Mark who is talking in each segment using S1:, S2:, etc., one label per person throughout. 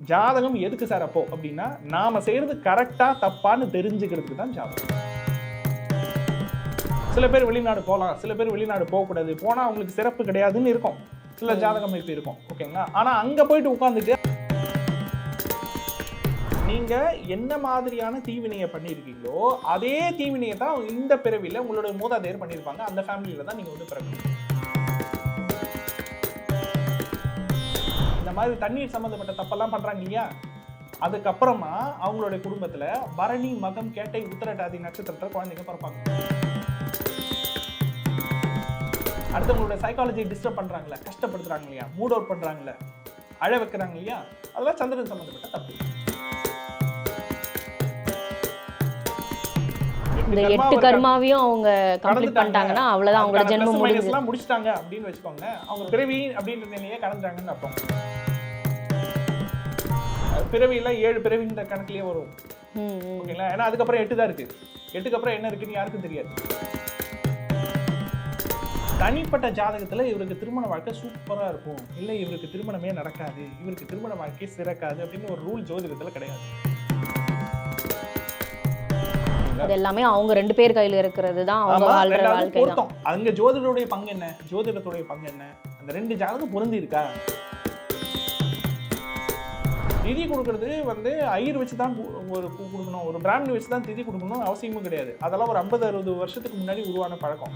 S1: ஜாதகம் எதுக்கு சார் அப்போ அப்படின்னா நாம செய்யறது கரெக்டா தப்பான்னு தெரிஞ்சுக்கிறதுக்கு தான் ஜாதகம். சில பேர் வெளிநாடு போகலாம் சில பேர் வெளிநாடு போகக்கூடாது. போனா அவங்களுக்கு சிறப்பு கிடையாதுன்னு இருக்கும். சில ஜாதக அமைப்பு இருக்கும். ஓகேங்களா? ஆனா அங்க போயிட்டு உட்காந்துட்டு நீங்க என்ன மாதிரியான தீவினையை பண்ணியிருக்கீங்களோ அதே தீவினையை தான் இந்த பிறவியில உங்களோட மூதாதையர் பண்ணியிருப்பாங்க. அந்த ஃபேமிலியில தான் நீங்க வந்து பிறக்கணும். மாதிரி தண்ணீர் சம்மந்தப்பட்ட தப்பெல்லாம் பண்றாங்க இல்லையா? அதுக்கப்புறமா அவங்களுடைய குடும்பத்துல பரணி மகம் கேட்டை உத்தரட்டாதி நட்சத்திரத்துல குழந்தைங்க பிறப்பாங்க. அடுத்தவங்களோட சைக்காலஜி டிஸ்டர்ப் பண்றாங்களே கஷ்டப்படுத்துறாங்க இல்லையா? மூட் அவுட் பண்றாங்களே அழ வைக்கிறாங்க இல்லையா? அதெல்லாம் சந்திரன் சம்மந்தப்பட்ட தப்பு.
S2: இந்த எட்டு கர்மாவையும் அவங்க கம்ப்ளீட். பண்ணிட்டாங்கன்னா அவ்வளவுதான் அவங்களோட ஜென்மம்
S1: plus
S2: முடிஞ்சு
S1: minus எல்லாம் முடிச்சிட்டாங்க அப்படின்னு வச்சுக்கோங்க அவங்க பிறவி அப்படின்ற நிலையே கடந்துட்டாங்கன்னு அர்த்தம். அஹ் பிறவியில ஏழு பிறவின்ற கணக்குலயே வரும். ஓகேங்களா? ஏன்னா அதுக்கப்புறம் எட்டு தான் இருக்கு. எட்டுக்கு அப்புறம் என்ன இருக்குன்னு யாருக்கும் தெரியாது. தனிப்பட்ட ஜாதகத்துல இவருக்கு திருமண வாழ்க்கை சூப்பரா இருக்கும். இல்ல இவருக்கு திருமணமே நடக்காது. இவருக்கு திருமண வாழ்க்கை சிறக்காது அப்படின்னு ஒரு ரூல் ஜோதிடத்துல கிடையாது.
S2: அது எல்லாமே அவங்க ரெண்டு பேர் கையில இருக்கிறது தான் அவங்க வாழ்ற வாழ்க்கை
S1: அங்க ஜோதிடருடைய பங்கு என்ன? ஜோதிடத்துடைய பங்கு என்ன? அந்த ரெண்டு ஜாதகம் பொருந்தி இருக்கா? திதி கொடுக்கறது வந்து ஐயர் வச்சு தான் ஒரு பூ கொடுக்கணும். ஒரு பிராமணி வச்சு தான் திதி கொடுக்கணும் அவசியமும் கிடையாது. அதெல்லாம் ஒரு ஐம்பது அறுபது வருஷத்துக்கு முன்னாடி உருவான பழக்கம்.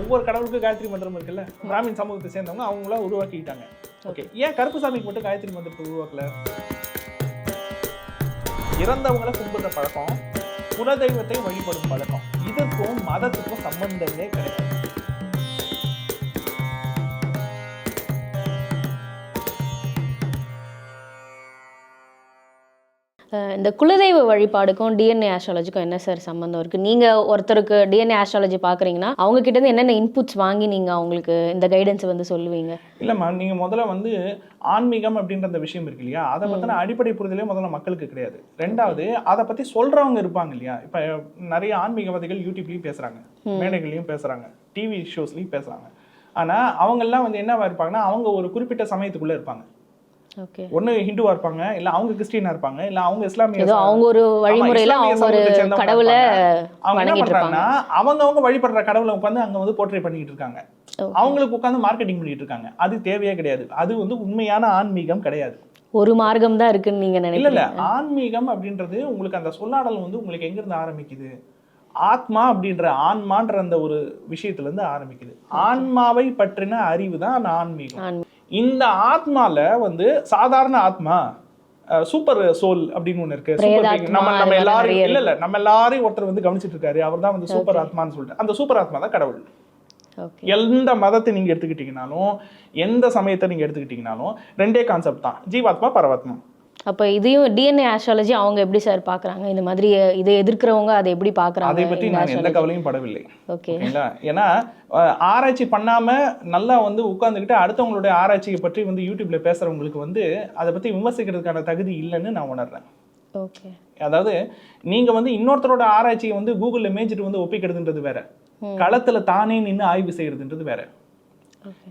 S1: ஒவ்வொரு கடவுளுக்கும் காயத்ரி மந்திரம் இருக்குல்ல? பிராமின் சமூகத்தை சேர்ந்தவங்க அவங்களாம் உருவாக்கிட்டாங்க ஓகே ஏன் கருப்பு சாமிக்கு மட்டும் காயத்ரி மந்திரத்தை உருவாக்கல? இறந்தவங்களை கும்பிடுற பழக்கம் குலதெய்வத்தை வழிபடும் பழக்கம். இதற்கும் மதத்துக்கும் சம்பந்தமே கிடையாது.
S2: இந்த குலதெய்வ வழிபாடுக்கும் டிஎன்ஏ ஆஸ்ட்ராலஜிக்கும் என்ன சார் சம்பந்தம் இருக்கு? நீங்க ஒருத்தருக்கு டிஎன்ஏ ஆஸ்ட்ராலஜி பாக்குறீங்கன்னா அவங்க கிட்ட இருந்து என்னென்ன இன்புட்ஸ் வாங்கி நீங்க அவங்களுக்கு இந்த கைடன்ஸ் வந்து சொல்லுவீங்க?
S1: இல்லம்மா நீங்க முதல்ல வந்து ஆன்மீகம் அப்படின்ற அந்த விஷயம் இருக்கு இல்லையா? அதை பத்தின அடிப்படை புரிதலே முதல்ல மக்களுக்கு கிடையாது. ரெண்டாவது அதை பத்தி சொல்றவங்க இருப்பாங்க இல்லையா? இப்ப நிறைய ஆன்மீகவாதிகள் யூடியூப்லயும் பேசுறாங்க. மேடைகள்லயும் பேசுறாங்க. டிவி ஷோஸ்லயும் பேசுறாங்க. ஆனா அவங்க எல்லாம் வந்து என்னவா இருப்பாங்கன்னா அவங்க ஒரு குறிப்பிட்ட சமயத்துக்குள்ள இருப்பாங்க.
S2: ஓகே
S1: ஒண்ணு ஹிந்துவா இருப்பாங்க இல்ல அவங்க கிறிஸ்டியனா இருப்பாங்க இல்ல அவங்க இஸ்லாமிய
S2: அவங்க ஒரு வழிமுறையில அவங்க ஒரு கடவுளை
S1: அவங்க என்ன பண்றாங்கன்னா அவங்க அவங்க வழிபடுற கடவுளை உட்காந்து அங்க வந்து போர்ட்ரே பண்ணிட்டு இருக்காங்க. அவங்களுக்கு உட்காந்து மார்க்கெட்டிங் பண்ணிட்டு இருக்காங்க. அது தேவையே கிடையாது. அது வந்து உண்மையான ஆன்மீகம் கிடையாது.
S2: ஒரு மார்க்கம் தான் இருக்குன்னு நீங்க
S1: இல்ல இல்ல. ஆன்மீகம் அப்படின்றது உங்களுக்கு அந்த சொல்லாடல் வந்து உங்களுக்கு எங்க இருந்து ஆரம்பிக்குது? ஆத்மா அப்படின்ற ஆன்மான்ற அந்த ஒரு விஷயத்துல இருந்து ஆரம்பிக்குது. ஆன்மாவை பற்றின அறிவு தான் ஆன்மீகம். இந்த ஆத்மால வந்து சாதாரண ஆத்மா சூப்பர் சோல் அப்படின்னு ஒண்ணு இருக்கு. நம்ம நம்ம எல்லாரும் இல்ல இல்ல நம்ம எல்லாரையும் ஒருத்தர் வந்து கவனிச்சிட்டு இருக்காரு அவர் தான் வந்து சூப்பர் ஆத்மான்னு சொல்லிட்டு. அந்த சூப்பர் ஆத்மா தான் கடவுள். எந்த மதத்தை நீங்க எடுத்துக்கிட்டீங்கனாலும் எந்த சமயத்தை நீங்க எடுத்துக்கிட்டீங்கனாலும் ரெண்டே கான்செப்ட் தான். ஜீவாத்மா பரவாத்மா
S2: அப்ப இதையும் டிஎன்ஏ ஆஸ்ட்ராலஜி அவங்க எப்படி சார் பாக்குறாங்க? இந்த மாதிரி இதை எதிர்க்கிறவங்க அதை எப்படி பாக்குறாங்க?
S1: அதை பற்றி நான் எந்த கவலையும் படவில்லை.
S2: ஓகே
S1: ஓகேங்களா? ஏன்னா ஆராய்ச்சி பண்ணாம நல்லா வந்து உட்கார்ந்துக்கிட்டு அடுத்தவங்களுடைய ஆராய்ச்சியை பற்றி வந்து யூடியூப்ல பேசுறவங்களுக்கு வந்து அதை பத்தி விமர்சிக்கிறதுக்கான தகுதி இல்லைன்னு நான் உணர்றேன்.
S2: ஓகே
S1: அதாவது நீங்க வந்து இன்னொருத்தரோட ஆராய்ச்சியை வந்து கூகுள்ல மேய்ச்சிட்டு வந்து ஒப்பிக்கிறதுன்றது வேற. களத்துல தானே நின்று ஆய்வு செய்யறதுன்றது வேற.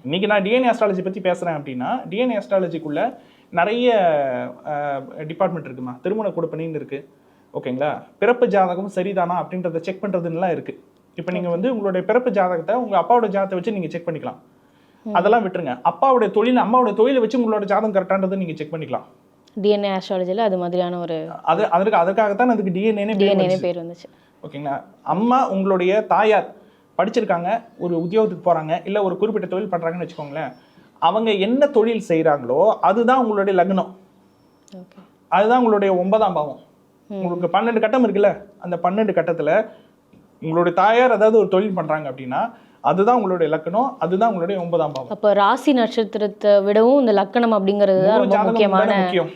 S1: இன்னைக்கு நான் டிஎன்ஏ அஸ்ட்ராலஜி பத்தி பேசுறேன் அப்படின்னா டிஎன்ஏ அஸ்ட்ராலஜிக்குள்ள நிறைய டிபார்ட்மெண்ட் இருக்குமா? திருமண கொடுப்பணின்னு இருக்கு. ஓகேங்களா? பிறப்பு ஜாதகம் சரிதானா அப்படின்றத செக் பண்றதுலாம் இருக்கு. இப்போ நீங்க வந்து உங்களுடைய பிறப்பு ஜாதகத்தை உங்க அப்பாவோட ஜாதகத்தை வச்சு நீங்க செக் பண்ணிக்கலாம். அதெல்லாம் விட்டுருங்க. அப்பாவுடைய தொழில் அம்மாவோட தொழிலை வச்சு உங்களோட ஜாதகம் கரெக்டான்றதை நீங்க செக் பண்ணிக்கலாம்.
S2: டிஎன்ஏ ஆஸ்ட்ராலஜில அது மாதிரியான ஒரு
S1: அது அதற்கு அதற்காகத்தான் அதுக்கு டிஎன்ஏ
S2: டிஎன்ஏ பேர் வந்துச்சு.
S1: ஓகேங்களா? அம்மா உங்களுடைய தாயார் படிச்சிருக்காங்க ஒரு உத்தியோகத்துக்கு போறாங்க இல்ல ஒரு குறிப்பிட்ட தொழில் பண்றாங்கன்னு வச்சுக்கோங்களேன். அவங்க என்ன தொழில் செய்றாங்களோ அதுதான் உங்களுடைய லக்னம். அதுதான் உங்களுடைய ஒன்பதாம் பாவம். உங்களுக்கு பன்னெண்டு கட்டம் இருக்குல்ல? அந்த பன்னெண்டு கட்டத்துல உங்களுடைய தாயார் அதாவது ஒரு தொழில் பண்றாங்க அப்படின்னா அதுதான் உங்களுடைய லக்னம் அதுதான் உங்களுடைய ஒன்பதாம் பாவம்.
S2: அப்ப ராசி நட்சத்திரத்தை விடவும் இந்த லக்கணம் அப்படிங்கிறது தான் முக்கியமான
S1: முக்கியம்.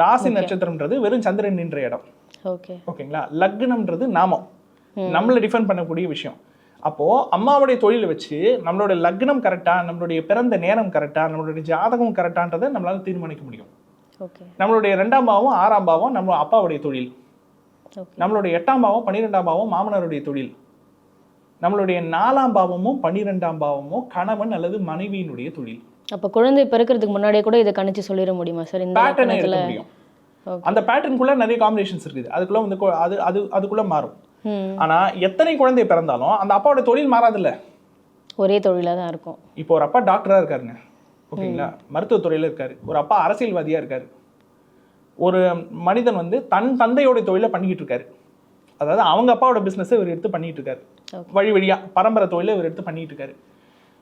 S1: ராசி நட்சத்திரம்ன்றது வெறும் சந்திரன் நின்ற இடம்.
S2: ஓகே
S1: ஓகேங்களா? லக்னம்ன்றது நாமம். நம்மளை டிஃபைன் பண்ணக்கூடிய விஷயம். அப்போ அம்மாவுடைய தொழிலை வச்சு நம்மளோட லக்னம் கரெக்டா நம்மளுடைய பிறந்த நேரம் கரெக்டா நம்மளுடைய ஜாதகம் கரெக்டான்றதை நம்மளால தீர்மானிக்க முடியும். நம்மளுடைய ரெண்டாம் பாவம் ஆறாம் பாவம் நம்ம அப்பாவுடைய தொழில். நம்மளுடைய எட்டாம் பாவம் பன்னிரெண்டாம் பாவம் மாமனாருடைய தொழில். நம்மளுடைய நாலாம் பாவமும் பன்னிரெண்டாம் பாவமும் கணவன் அல்லது மனைவியினுடைய தொழில்.
S2: அப்போ குழந்தை பிறக்கிறதுக்கு முன்னாடியே கூட இதை கணிச்சு சொல்லிட முடியுமா சார்? இந்த
S1: பேட்டர்னே எடுக்க முடியும். அந்த பேட்டர்னுக்குள்ள நிறைய காம்பினேஷன்ஸ் இருக்குது. அதுக்குள்ள வந்து அது அது அதுக்குள்ள மாறும்.
S2: ம்.
S1: ஆனா எத்தனை குழந்தை பிறந்தாலும் அந்த அப்பாவோட தொழில் மாறாதுல்ல.
S2: ஒரே தொழிலாக தான் இருக்கும்.
S1: இப்போ ஒரு அப்பா டாக்டரா இருக்காருங்க. ஓகேங்களா? மருத்துவத்துறையில இருக்காரு. ஒரு அப்பா அரசியல்வாதியா இருக்காரு. ஒரு மனிதன் வந்து தன் தந்தையோட தொழிலை பண்ணிக்கிட்டு இருக்காரு. அதாவது அவங்க அப்பாவோட பிசினஸ் இவர் எடுத்து பண்ணிட்டு இருக்காரு. வழி வழியா பரம்பரை தொழிலை இவர் எடுத்து பண்ணிட்டு இருக்காரு.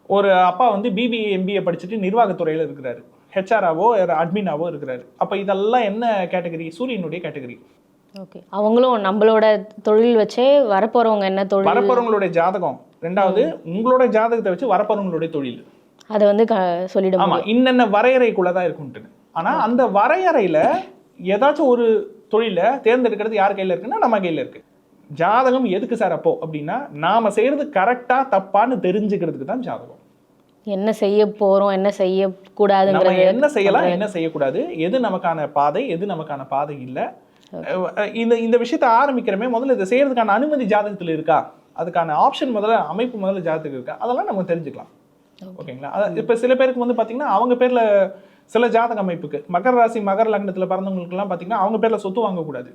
S1: ஒரு அப்பா வந்து பிபிஏ எம்பிஏ படிச்சுட்டு நிர்வாகத்துறையில இருக்கிறாரு. ஹெச்ஆராவோ அட்மினாவோ இருக்கிறாரு. அப்ப இதெல்லாம் என்ன கேட்டகரி சூரியனுடைய கேட்டகரி
S2: ஓகே. அவங்களும் நம்மளோட தொழில் வச்சே வரப்போறவங்க என்ன தொழில்?
S1: வரப்போறவங்களுடைய ஜாதகம். ரெண்டாவது உங்களோட ஜாதகத்தை வச்சு வரப்போறவங்களுடைய தொழில்.
S2: அதை வந்து க சொல்லிட
S1: ஆமா
S2: முடியும்.
S1: இன்னென்ன வரையறைக்குள்ள தான் இருக்கும்ட்டு ஆனா அந்த வரையறையில ஏதாச்சும் ஒரு தொழிலை தேர்ந்தெடுக்கிறது யார் கையில இருக்குன்னா நம்ம கையில இருக்கு. ஜாதகம் எதுக்கு சார் அப்போ? அப்படின்னா நாம செய்யறது கரெக்டா தப்பான்னு தெரிஞ்சுக்கிறதுக்கு தான் ஜாதகம்.
S2: என்ன செய்ய போறோம் என்ன செய்ய கூடாதுங்கிறது
S1: என்ன செய்யலாம் என்ன செய்யக்கூடாது எது நமக்கான பாதை எது நமக்கான பாதை இல்ல இந்த இந்த விஷயத்தை ஆரம்பிக்கிறமே முதல்ல இதை செய்யறதுக்கான அனுமதி ஜாதகத்துல இருக்கா? அதுக்கான ஆப்ஷன் முதல்ல அமைப்பு முதல்ல ஜாதகத்துக்கு இருக்கா? அதெல்லாம் நம்ம தெரிஞ்சுக்கலாம். ஓகேங்களா? அதான் இப்ப சில பேருக்கு வந்து பாத்தீங்கன்னா அவங்க பேர்ல சில ஜாதக அமைப்புக்கு மகர ராசி மகர லக்னத்துல பிறந்தவங்களுக்கு எல்லாம் பாத்தீங்கன்னா அவங்க பேர்ல சொத்து வாங்கக்கூடாது.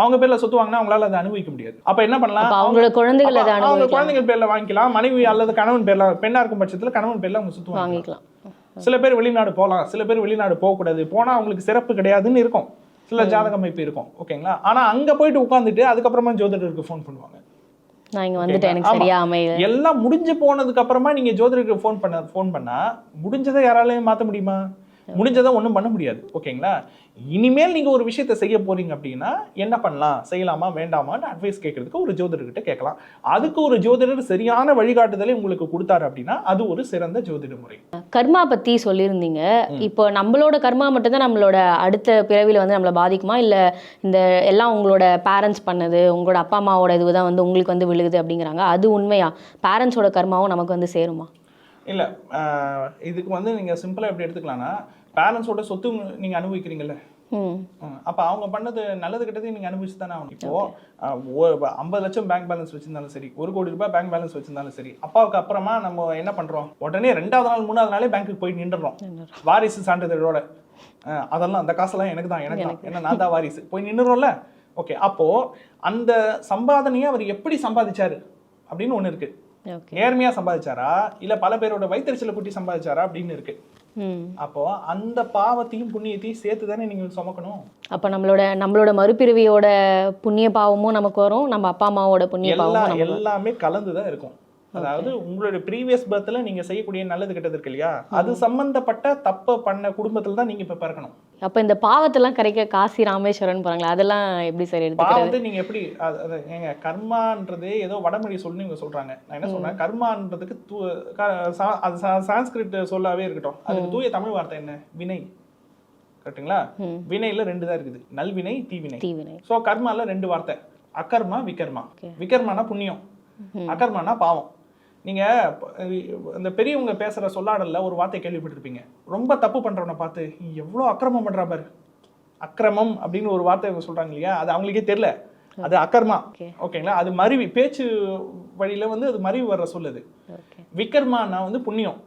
S1: அவங்க பேர்ல சொத்து வாங்கினா அவங்களால அதை அனுபவிக்க முடியாது. அப்ப என்ன பண்ணலாம்?
S2: அவங்களோட குழந்தைகள்
S1: அவங்க குழந்தைங்க பேர்ல வாங்கிக்கலாம் மனைவி அல்லது கணவன் பேர்ல பெண்ணா இருக்கும் பட்சத்துல கணவன் பேர்ல அவங்க சொத்து வாங்கிக்கலாம்.
S2: வாங்கிக்கலாம்.
S1: சில பேர் வெளிநாடு போகலாம் சில பேர் வெளிநாடு போகக்கூடாது. போனா அவங்களுக்கு சிறப்பு கிடையாதுன்னு இருக்கும். சில ஜாதக அமைப்பு இருக்கும். ஓகேங்களா? ஆனா அங்க போயிட்டு உட்காந்துட்டு அதுக்கப்புறமா ஜோதிடருக்கு ஃபோன் பண்ணுவாங்க.
S2: நான் இங்க வந்துட்டேன். எனக்கு. சரியா அமைய
S1: எல்லாம் முடிஞ்சு போனதுக்கு அப்புறமா நீங்க ஜோதிடருக்கு ஃபோன் பண்ண ஃபோன் பண்ணா முடிஞ்சதை யாராலையும் மாத்த முடியுமா? முடிஞ்சதை ஒண்ணும் பண்ண முடியாது. ஓகேங்களா? இனிமேல் நீங்க ஒரு விஷயத்தை செய்ய போறீங்க அப்படின்னா என்ன பண்ணலாம்? செய்யலாமா? வேண்டாமான்னு அட்வைஸ் கேட்கறதுக்கு ஒரு ஜோதிடர்கிட்ட கேட்கலாம். அதுக்கு ஒரு ஜோதிடர் சரியான வழிகாட்டுதலை உங்களுக்கு கொடுத்தாரு அப்படின்னா அது ஒரு சிறந்த ஜோதிட முறை.
S2: கர்மா பத்தி சொல்லியிருந்தீங்க. இப்போ நம்மளோட கர்மா மட்டும்தான் நம்மளோட அடுத்த பிறவில வந்து நம்மளை பாதிக்குமா? இல்ல இந்த எல்லாம் உங்களோட பேரண்ட்ஸ் பண்ணது உங்களோட அப்பா அம்மாவோட இதுதான் வந்து உங்களுக்கு வந்து விழுகுது அப்படிங்கிறாங்க. அது உண்மையா? பேரண்ட்ஸோட கர்மாவும் நமக்கு வந்து சேருமா?
S1: இல்ல இதுக்கு வந்து நீங்க சிம்பிளா எப்படி எடுத்துக்கலாம்னா பேரண்ட்ஸோட சொத்து நீங்க அனுபவிக்கிறீங்கல்ல? அப்ப அவங்க பண்ணது நல்லது கெட்டதையும் நீங்க அனுபவிச்சு தானே ஆகணும். இப்போ ஐம்பது லட்சம் பேங்க் பேலன்ஸ் வச்சிருந்தாலும் சரி ஒரு கோடி ரூபாய் பேங்க் பேலன்ஸ் வச்சிருந்தாலும் சரி அப்பாவுக்கு அப்புறமா நம்ம என்ன பண்றோம்? உடனே ரெண்டாவது நாள் மூணாவது நாளே பேங்க்குக்கு போய் நின்றுறோம். வாரிசு சான்றிதழோட அதெல்லாம் அந்த காசெல்லாம் எனக்கு தான் எனக்கு தான். ஏன்னா நான் தான் வாரிசு. போய் நின்றுறோம்ல? ஓகே அப்போ அந்த சம்பாதனையை அவர் எப்படி சம்பாதிச்சாரு? அப்படின்னு ஒண்ணு இருக்கு.
S2: ஓகே
S1: நேர்மையா சம்பாதிச்சாரா? இல்ல பல பேரோட வயிற்றுச்சலை கூட்டி சம்பாதிச்சாரா? அப்படின்னு இருக்கு. அப்போ அந்த பாவத்தையும் புண்ணியத்தையும் சேர்த்து தானே நீங்க சுமக்கணும்?
S2: அப்ப நம்மளோட நம்மளோட மறுபிறவியோட புண்ணிய பாவமும் நமக்கு வரும். நம்ம அப்பா அம்மாவோட புண்ணிய நமக்கு
S1: எல்லாமே கலந்து தான் இருக்கும். அதாவது உங்களுடைய ப்ரீவியஸ் பர்த்ல நீங்க செய்யக்கூடிய நல்லது கெட்டது இருக்கு இல்லையா? அது சம்பந்தப்பட்ட தப்ப பண்ண குடும்பத்துல தான் நீங்க இப்ப பிறக்கணும்.
S2: அப்ப இந்த பாவத்தெல்லாம் கரைக்க காசி ராமேஸ்வரன் போறாங்களா அதெல்லாம் எப்படி சார் எடுத்துக்கிறது?
S1: பாவத்தை நீங்க எப்படி அது- ஏங்க கர்மான்றது ஏதோ வடமொழி சொல்லி இவங்க சொல்றாங்க. நான் என்ன சொல்றேன்? கர்மான்றதுக்கு தூ- அது சான்ஸ்கிரிட் சொல்லாவே இருக்கட்டும். அதுக்கு தூய தமிழ் வார்த்தை என்ன? வினை. கரெக்ட்டுங்களா?
S2: ம்.
S1: வினையில ரெண்டு தான் இருக்குது. நல்வினை தீவினை.
S2: தீவினை.
S1: சோ கர்மால ரெண்டு வார்த்தை. அகர்மா விகர்மா. விகர்மானா புண்ணியம். அகர்மானா பாவம். நீங்க ப- இந்த பெரியவங்க பேசுற சொல்லாடல்ல ஒரு வார்த்தை கேள்விப்பட்டிருப்பீங்க. ரொம்ப தப்பு பண்றவனை பார்த்து "நீ எவ்வளவு அக்கிரமம் பண்றா பாரு. அக்கிரமம் அப்படின்னு ஒரு வார்த்தை இவங்க சொல்றாங்க இல்லையா? அது அவங்களுக்கே தெரியல. அது அக்கர்மா. ஓகேங்களா? அது மருவி பேச்சு வழியில வந்து அது மருவி வர்ற சொல்லுது விக்ரமானா வந்து புண்ணியம்.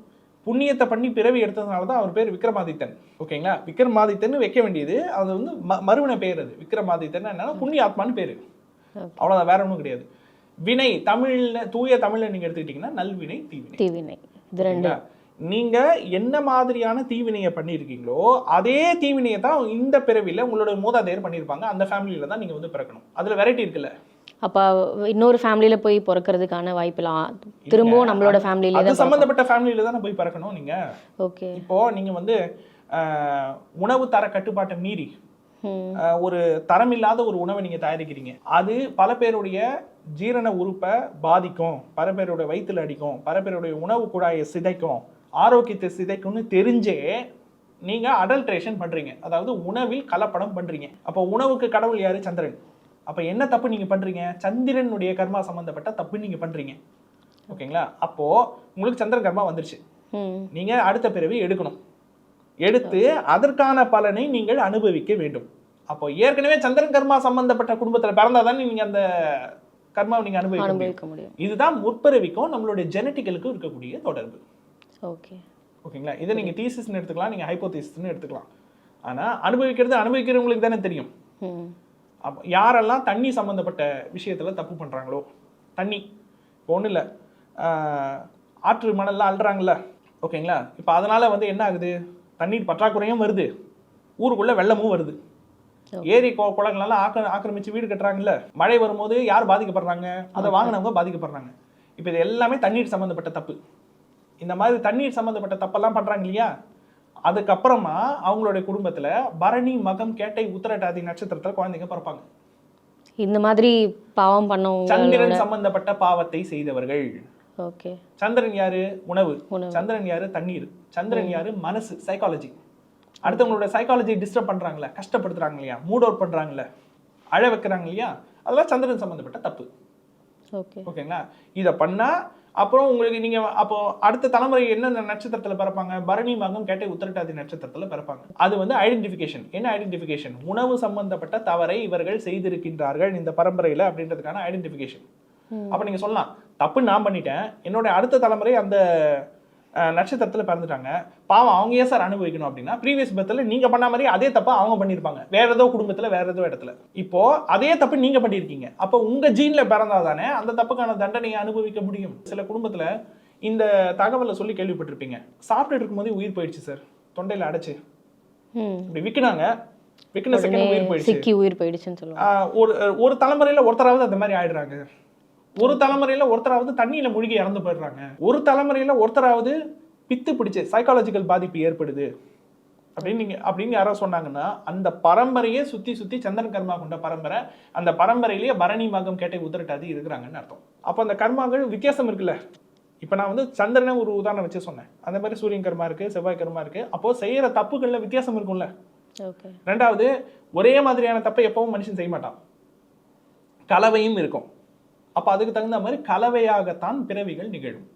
S1: புண்ணியத்தை பண்ணி பிறவி எடுத்ததுனால தான் அவர் பேர் விக்ரமாதித்தன். ஓகேங்களா? விக்ரமாதித்தன் வைக்க வேண்டியது அது வந்து ம- மறுவினை பேர் அது. விக்ரமாதித்தன் என்னன்னா புண்ணிய ஆத்மான்னு பேரு.
S2: Okay.
S1: அவ்வளவுதான் வேற ஒண்ணும் கிடையாது. வினை தமிழ்ல தூய தமிழ்ல நீங்க எடுத்துக்கிட்டீங்கன்னா நல்வினை தீவினை.
S2: தீவினை. இது ரெண்டு?
S1: நீங்க என்ன மாதிரியான தீவினையை பண்ணியிருக்கீங்களோ அதே தீவினையை தான் இந்த பிறவில உங்களோட மூதாதையர் பண்ணியிருப்பாங்க. அந்த ஃபேமிலியில தான் நீங்க வந்து பிறக்கணும். அதுல வெரைட்டி இருக்குல்ல?
S2: அப்ப இன்னொரு ஃபேமிலியில போய் பிறக்கிறதுக்கான வாய்ப்பெல்லாம் திரும்பவும் நம்மளோட ஃபேமிலியிலே
S1: அது
S2: தான்
S1: சம்பந்தப்பட்ட ஃபேமிலியில தானே போய் பிறக்கணும் நீங்க?
S2: ஓகே.
S1: இப்போ நீங்க வந்து உணவு தர கட்டுப்பாட்டை மீறி ஒரு தரமில்லாத ஒரு உணவை நீங்க தயாரிக்கிறீங்க. அது பல பேருடைய ஜீரண உறுப்பை பாதிக்கும் பல பேரோட வயித்துல அடிக்கும் பல பேருடைய உணவு குழாயை சிதைக்கும் ஆரோக்கியத்தை சிதைக்கும்னு தெரிஞ்சே நீங்க அடல்ட்ரேஷன் பண்றீங்க. அதாவது உணவில் கலப்படம் பண்றீங்க. அப்போ உணவுக்கு கடவுள் யாரு? சந்திரன். அப்ப என்ன தப்பு நீங்க பண்றீங்க? சந்திரனுடைய கர்மா சம்பந்தப்பட்ட தப்பு நீங்க பண்றீங்க. ஓகேங்களா? அப்போ உங்களுக்கு சந்திரன் கர்மா வந்துருச்சு.
S2: ம்.
S1: நீங்க அடுத்த பிறவி எடுக்கணும். எடுத்து அதற்கான பலனை நீங்கள் அனுபவிக்க வேண்டும். அப்போ ஏற்கனவே சந்திரன் கர்மா சம்பந்தப்பட்ட குடும்பத்துல பிறந்தாதானே நீங்க அந்த கர்மாவை நீங்க அனுபவிக்க முடியும். இதுதான் முற்பிறவிக்கும் நம்மளுடைய ஜெனட்டிக்கலுக்கும் இருக்கக்கூடிய தொடர்பு.
S2: ஓகே
S1: ஓகேங்களா? இதை நீங்கள் தீசிஸ்னு எடுத்துக்கலாம் நீங்கள் ஹைப்போதீசிஸ்னு எடுத்துக்கலாம். ஆனால் அனுபவிக்கிறது அனுபவிக்கிறவங்களுக்கு தானே தெரியும். அப்போ யாரெல்லாம் தண்ணி சம்மந்தப்பட்ட விஷயத்தில் தப்பு பண்ணுறாங்களோ தண்ணி இப்போ ஒன்றும் இல்லை. ஆற்று மணல்லாம் அள்ளுறாங்கல்ல. ஓகேங்களா? இப்போ அதனால் வந்து என்ன ஆகுது? தண்ணீர் பற்றாக்குறையும் வருது. ஊருக்குள்ளே வெள்ளமும் வருது. ஏரி குளங்களெல்லாம் ஆக்க ஆக்கிரமிச்சு வீடு கட்டுறாங்கல்ல? மழை வரும்போது யார் பாதிக்கப்படுறாங்க? அதை வாங்கினவங்க பாதிக்கப்படுறாங்க. இப்போ இது எல்லாமே தண்ணீர் சம்மந்தப்பட்ட தப்பு. இந்த மாதிரி தண்ணீர் சம்மந்தப்பட்ட தப்பெல்லாம் பண்ணுறாங்க இல்லையா? அதுக்கப்புறமா அவங்களுடைய குடும்பத்தில் பரணி மகம் கேட்டை உத்திரட்டாதி நட்சத்திரத்தில் குழந்தைங்க பிறப்பாங்க.
S2: இந்த மாதிரி பாவம் பண்ணவங்க
S1: சந்திரன் சம்பந்தப்பட்ட பாவத்தை செய்தவர்கள்.
S2: ஓகே
S1: சந்திரன் யாரு? உணவு. சந்திரன் யாரு? தண்ணீர். சந்திரன் யாரு? மனசு சைக்காலஜி அடுத்தவங்களோட சைக்காலஜி டிஸ்டர்ப் பண்றாங்களே கஷ்டப்படுத்துறாங்க இல்லையா மூட் அவுட் பண்றாங்கல்ல அழ வைக்கிறாங்க இல்லையா? அதெல்லாம் சந்திரன் சம்பந்தப்பட்ட தப்பு.
S2: ஓகே
S1: ஓகேங்களா? இதை பண்ணா அப்புறம் உங்களுக்கு நீங்க அப்போ அடுத்த தலைமுறை என்ன நட்சத்திரத்துல பிறப்பாங்க? பரணி மகம் கேட்டை உத்திரட்டாதி நட்சத்திரத்துல பிறப்பாங்க. அது வந்து ஐடென்டிஃபிகேஷன் என்ன ஐடென்டிஃபிகேஷன் உணவு சம்பந்தப்பட்ட தவறை இவர்கள் செய்திருக்கின்றார்கள் இந்த பரம்பரையில அப்படின்றதுக்கான ஐடென்டிஃபிகேஷன் அப்ப நீங்க சொல்லலாம் தப்பு நான் பண்ணிட்டேன். என்னோட அடுத்த தலைமுறை அந்த நட்சத்திரத்துல பிறந்துட்டாங்க. பாவம் அவங்க ஏன் சார் அனுபவிக்கணும் அப்படின்னா ப்ரீவியஸ் பர்த்தில் நீங்க பண்ண மாதிரி அதே தப்பை அவங்க பண்ணியிருப்பாங்க. வேற ஏதோ குடும்பத்துல வேற ஏதோ இடத்துல. இப்போ அதே தப்பு நீங்க பண்ணியிருக்கீங்க. அப்போ உங்க ஜீன்ல பிறந்தாதானே அந்த தப்புக்கான தண்டனையை அனுபவிக்க முடியும். சில குடும்பத்துல இந்த தகவலை சொல்லி கேள்விப்பட்டிருப்பீங்க. சாப்பிட்டுட்டு இருக்கும்போதே உயிர் போயிடுச்சு சார். தொண்டையில அடைச்சு. இப்படி விற்கினாங்க விற்கின செகண்ட் உயிர் போயிடுச்சு.
S2: உயிர் போயிடுச்சுன்னு சொல்லுவாங்க.
S1: ஒரு ஒரு தலைமுறையில ஒருத்தராவது அந்த மாதிரி ஆயிடுறாங்க. ஒரு தலைமுறையில ஒருத்தராவது தண்ணியில மூழ்கி இறந்து போயிடுறாங்க. ஒரு தலைமுறையில ஒருத்தராவது பித்து பிடிச்சு சைக்காலஜிக்கல் பாதிப்பு ஏற்படுது. அப்படின்னு நீங்க அப்படின்னு யாரோ சொன்னாங்கன்னா அந்த பரம்பரையே சுத்தி சுத்தி சந்திரன் கர்மா கொண்ட பரம்பரை அந்த பரம்பரையிலேயே பரணி மகம் கேட்டை உதிரட்டாதி இருக்கிறாங்கன்னு அர்த்தம். அப்போ அந்த கர்மாக்கள் வித்தியாசம் இருக்குல்ல. இப்போ நான் வந்து சந்திரனை ஒரு உதாரணம் வச்சு சொன்னேன். அந்த மாதிரி சூரியன் கர்மா இருக்கு செவ்வாய் கர்மா இருக்கு. அப்போ செய்யற தப்புகள்ல வித்தியாசம் இருக்கும்ல. ரெண்டாவது ஒரே மாதிரியான தப்பை எப்பவும் மனுஷன் செய்ய மாட்டான். கலவையும் இருக்கும். அப்போ அதுக்கு தகுந்த மாதிரி கலவையாகத்தான் பிறவிகள் நிகழும்.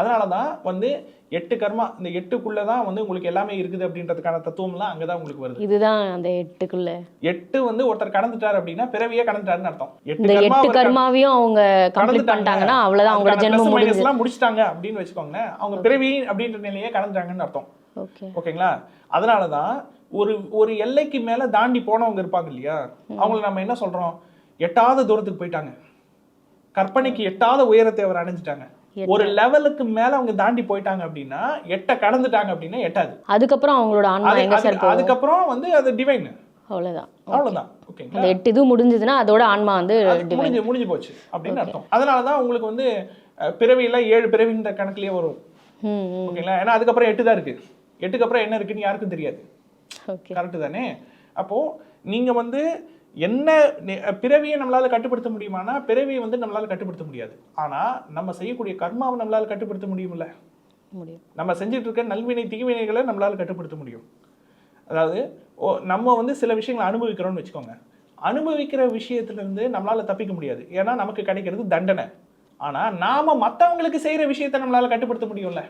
S1: அதனால தான் வந்து எட்டு கர்மா இந்த எட்டுக்குள்ளே தான் வந்து உங்களுக்கு எல்லாமே இருக்குது அப்படின்றதுக்கான தத்துவம்லாம் அங்கே தான் உங்களுக்கு வருது.
S2: இதுதான் அந்த எட்டுக்குள்ள.
S1: எட்டு வந்து ஒருத்தர் கடந்துட்டார் அப்படின்னா பிறவியே கடந்துட்டாருன்னு அர்த்தம்.
S2: எட்டு கர்மாவையும் அவங்க கம்ப்ளீட். பண்ணிட்டாங்கன்னா அவ்வளவுதான் அவங்களோட ஜென்மம்
S1: plus minus
S2: முடிஞ்சது
S1: எல்லாம் முடிச்சிட்டாங்க அப்படின்னு வச்சுக்கோங்களேன். அவங்க பிறவி அப்படின்ற நிலையே கடந்துட்டாங்கன்னு அர்த்தம்.
S2: ஓகே
S1: ஓகேங்களா? அதனால தான் ஒரு ஒரு எல்லைக்கு மேல தாண்டி போனவங்க இருப்பாங்க இல்லையா? அவங்கள நம்ம என்ன சொல்றோம்? எட்டாத தூரத்துக்கு போயிட்டாங்க. கற்பனைக்கு எட்டாத உயரத்தை அவர் அடைஞ்சிட்டாங்க ஒரு லெவலுக்கு மேல அவங்க தாண்டி போயிட்டாங்க அப்படின்னா எட்ட கடந்துட்டாங்க அப்படின்னா எட்டாது.
S2: அதுக்கப்புறம் அவங்களோட ஆன்மா எங்க சார்
S1: அதுக்கப்புறம் வந்து அது டிவைன்
S2: அவ்வளவுதான்.
S1: அவ்வளவுதான். ஓகேங்களா?
S2: எட்டு இது முடிஞ்சதுன்னா அதோட ஆன்மா வந்து
S1: முடிஞ்சு முடிஞ்சு போச்சு அப்படின்னு அர்த்தம். அதனால தான் உங்களுக்கு வந்து அஹ், பிறவியெல்லாம் ஏழு பிறவின்ற கணக்குலயே வரும். ஓகேங்களா? ஏன்னா அதுக்கப்புறம் எட்டு தான் இருக்கு. எட்டுக்கு அப்புறம் என்ன இருக்குன்னு யாருக்கும் தெரியாது. கரெக்டு தானே? அப்போ நீங்க வந்து என்ன பிறவியை நம்மளால கட்டுப்படுத்த முடியுமானா பிறவியை வந்து நம்மளால கட்டுப்படுத்த முடியாது. ஆனா நம்ம செய்யக்கூடிய கர்மாவை நம்மளால கட்டுப்படுத்த முடியும்ல?
S2: முடியும்.
S1: நம்ம செஞ்சுட்டு இருக்க நல்வினை தீவினைகளை நம்மளால கட்டுப்படுத்த முடியும். அதாவது ஓ நம்ம வந்து சில விஷயங்களை அனுபவிக்கிறோம்னு வச்சுக்கோங்க. அனுபவிக்கிற விஷயத்துல இருந்து நம்மளால தப்பிக்க முடியாது. ஏன்னா நமக்கு கிடைக்கிறது தண்டனை. ஆனா நாம மத்தவங்களுக்கு செய்யற விஷயத்தை நம்மளால கட்டுப்படுத்த முடியும்ல?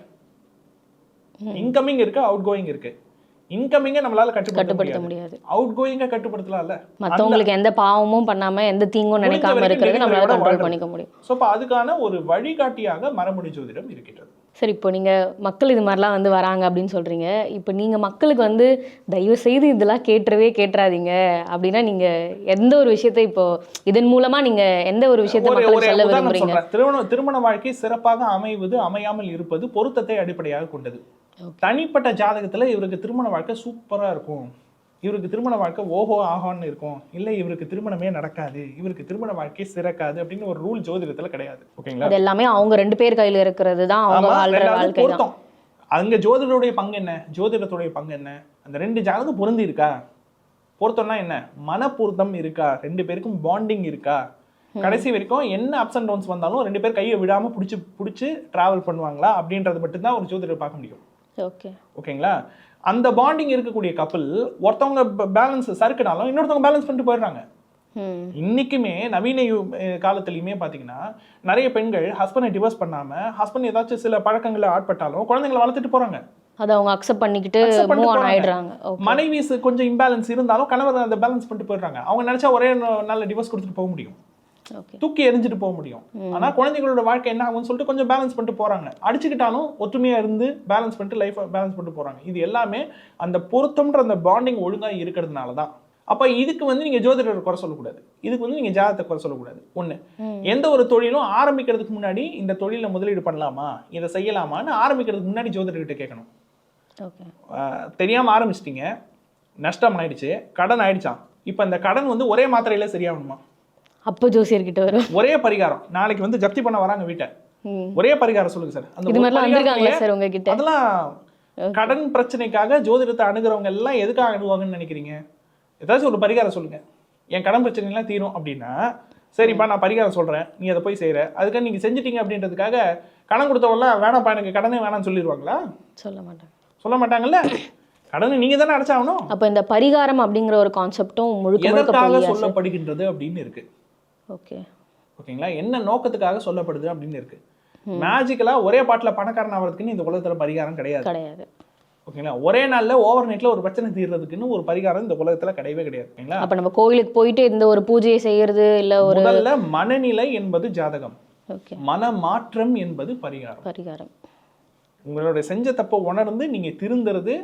S1: இன்கமிங் இருக்கு அவுட் கோயிங் இருக்கு. இன்கமிங்கை நம்மளால கட்டுப்படுத்த முடியாது. அவுட் கோயிங்கை கட்டுப்படுத்தலாம்ல.
S2: மத்தவங்களுக்கு எந்த பாவமும் பண்ணாம எந்த தீங்கும் நினைக்காம இருக்கிறது நம்மளால கண்ட்ரோல். பண்ணிக்க முடியும்.
S1: ஸோ இப்போ அதுக்கான ஒரு வழிகாட்டியாக மரபணு ஜோதிடம் இருக்கின்றது.
S2: சரி இப்போ நீங்க மக்கள் இது மாதிரிலாம் வந்து வராங்க அப்படின்னு சொல்றீங்க. இப்போ நீங்க மக்களுக்கு வந்து தயவு செய்து இதெல்லாம் கேட்டுறவே கேட்டுறாதீங்க. அப்படின்னா நீங்க எந்த ஒரு விஷயத்தை இப்போ இதன் மூலமா நீங்க எந்த ஒரு விஷயத்தை சொல்ல விரும்புறீங்க?
S1: திருமண திருமண வாழ்க்கை சிறப்பாக அமைவது அமையாமல் இருப்பது பொருத்தத்தை அடிப்படையாக கொண்டது. தனிப்பட்ட ஜாதகத்துல இவருக்கு திருமண வாழ்க்கை சூப்பரா இருக்கும். இவருக்கு திருமண வாழ்க்கை ஓஹோ ஆஹோன்னு இருக்கும். இல்லை இவருக்கு திருமணமே நடக்காது. இவருக்கு திருமண வாழ்க்கை சிறக்காது அப்படின்னு ஒரு ரூல் ஜோதிடத்துல கிடையாது. ஓகேங்களா?
S2: அது எல்லாமே அவங்க ரெண்டு பேர் கையில இருக்கிறது தான் அவங்க வாழ்ற
S1: ரெண்டாவது
S2: வாழ்க்கை தான்
S1: பொருத்தம். அங்க ஜோதிடருடைய பங்கு என்ன? ஜோதிடத்துடைய பங்கு என்ன? அந்த ரெண்டு ஜாதகம் பொருந்தி இருக்கா? பொருத்தம்னா என்ன? மன பொருத்தம் இருக்கா? ரெண்டு பேருக்கும் பாண்டிங் இருக்கா? கடைசி வரைக்கும் என்ன அப்ஸ் அண்ட் டவுன்ஸ் வந்தாலும் ரெண்டு பேர் கையை விடாம பிடிச்சி பிடிச்சி டிராவல் பண்ணுவாங்களா? அப்படின்றது மட்டும்தான் ஒரு ஜோதிடர் பார்க்க முடியும்.
S2: ஓகே.
S1: ஓகேங்களா? அந்த பாண்டிங் இருக்கக்கூடிய கப்பல் ஒருத்தவங்க பேலன்ஸ் சறுக்குனாலும் இன்னொருத்தவங்க பேலன்ஸ் பண்ணிட்டு போயிடுறாங்க. இன்னைக்குமே நவீன காலத்துலயுமே பாத்தீங்கன்னா நிறைய பெண்கள் ஹஸ்பண்டை டிவோர்ஸ் பண்ணாம ஹஸ்பண்ட் ஏதாச்சும் சில பழக்கங்களை ஆட்பட்டாலும் குழந்தைங்களை வளர்த்துட்டு போறாங்க.
S2: அதை அவங்க அக்செப்ட் பண்ணிக்கிட்டு. ஆயிடுறாங்க.
S1: மனைவி கொஞ்சம் இம்பேலன்ஸ் இருந்தாலும் கணவர் அந்த பேலன்ஸ் பண்ணிட்டு போயிடுறாங்க. அவங்க நினைச்சா ஒரே நா- நாள்ல டிவோர்ஸ் கொடுத்துட்டு போக முடியும். தூக்கி எறிஞ்சிட்டு போக முடியும். ஆனா குழந்தைகளோட வாழ்க்கை என்ன ஆகும்னு சொல்லிட்டு கொஞ்சம் பேலன்ஸ் பண்ணிட்டு போறாங்க. அடிச்சுக்கிட்டாலும் ஒற்றுமையா இருந்து பேலன்ஸ் பண்ணிட்டு லைஃப் பேலன்ஸ் பண்ணிட்டு போறாங்க. இது எல்லாமே அந்த பொருத்தம்ன்ற அந்த பாண்டிங் ஒழுங்கா இருக்கிறதுனால தான் அப்ப இதுக்கு வந்து நீங்க ஜோதிடர் குறை சொல்லக்கூடாது. இதுக்கு வந்து நீங்க ஜாதகத்தை குறை சொல்லக்கூடாது. ஒண்ணு
S2: ம்.
S1: எந்த ஒரு தொழிலும் ஆரம்பிக்கிறதுக்கு முன்னாடி இந்த தொழில முதலீடு பண்ணலாமா? இதை செய்யலாமான்னு ஆரம்பிக்கிறதுக்கு முன்னாடி ஜோதிடர்கிட்ட கேட்கணும்.
S2: ஓகே
S1: ஆஹ் தெரியாம ஆரம்பிச்சிட்டீங்க. நஷ்டம் ஆயிடுச்சு. கடன் ஆயிடுச்சான் இப்போ இந்த கடன் வந்து ஒரே மாத்திரையில சரியாகணுமா?
S2: அப்போ ஜோசியர்கிட்ட வரும்.
S1: ஒரே பரிகாரம். நாளைக்கு வந்து ஜப்தி பண்ண வராங்க வீட்டை. ஒரே பரிகாரம் சொல்லுங்க சார். அந்த
S2: சார் உங்ககிட்ட?
S1: அதெல்லாம் கடன் பிரச்சனைக்காக ஜோதிடத்தை அணுகிறவங்க எல்லாம் எதுக்காக அணுகுவாங்கன்னு நினைக்கிறீங்க? ஏதாச்சும் ஒரு பரிகாரம் சொல்லுங்க. என் கடன் பிரச்சனை எல்லாம் தீரும் அப்படின்னா சரிப்பா நான் பரிகாரம் சொல்றேன். நீ அதை போய் செய்யற அதுக்காக நீங்க செஞ்சிட்டீங்க அப்படின்றதுக்காக கடன் கொடுத்தவங்களாம் வேணாம்ப்பா எனக்கு கடனே வேணாம்னு சொல்லிடுவாங்களா?
S2: சொல்ல மாட்டேன்
S1: சொல்ல மாட்டாங்கல்ல? கடனை நீங்க தானே அடைச்சாகணும்.
S2: அப்போ இந்த பரிகாரம் அப்படிங்கிற ஒரு கான்செப்டும் முழுக்க
S1: சொல்லப்படுகின்றது அப்படின்னு இருக்கு.
S2: ஓகே
S1: ஓகேங்களா? என்ன நோக்கத்துக்காக சொல்லப்படுது அப்படின்னு இருக்கு. மேஜிக்கலா ஒரே பாட்டுல பணக்காரன் ஆகிறதுக்குன்னு இந்த உலகத்துல பரிகாரம் கிடையாது.
S2: கிடையாது.
S1: ஓகேங்களா? ஒரே நாள்ல ஓவர் நைட்ல ஒரு பிரச்சனை தீர்றதுக்குன்னு ஒரு பரிகாரம் இந்த உலகத்துல கிடையவே கிடையாது. ஓகேங்களா?
S2: அப்போ நம்ம கோயிலுக்கு போயிட்டு இந்த ஒரு பூஜையை செய்யறது இல்ல ஒரு
S1: முதல்ல மனநிலை என்பது ஜாதகம்.
S2: ஓகே.
S1: மன மாற்றம் என்பது பரிகாரம்.
S2: பரிகாரம்.
S1: உங்களுடைய செஞ்ச தப்பை உணர்ந்து நீங்க திருந்துறது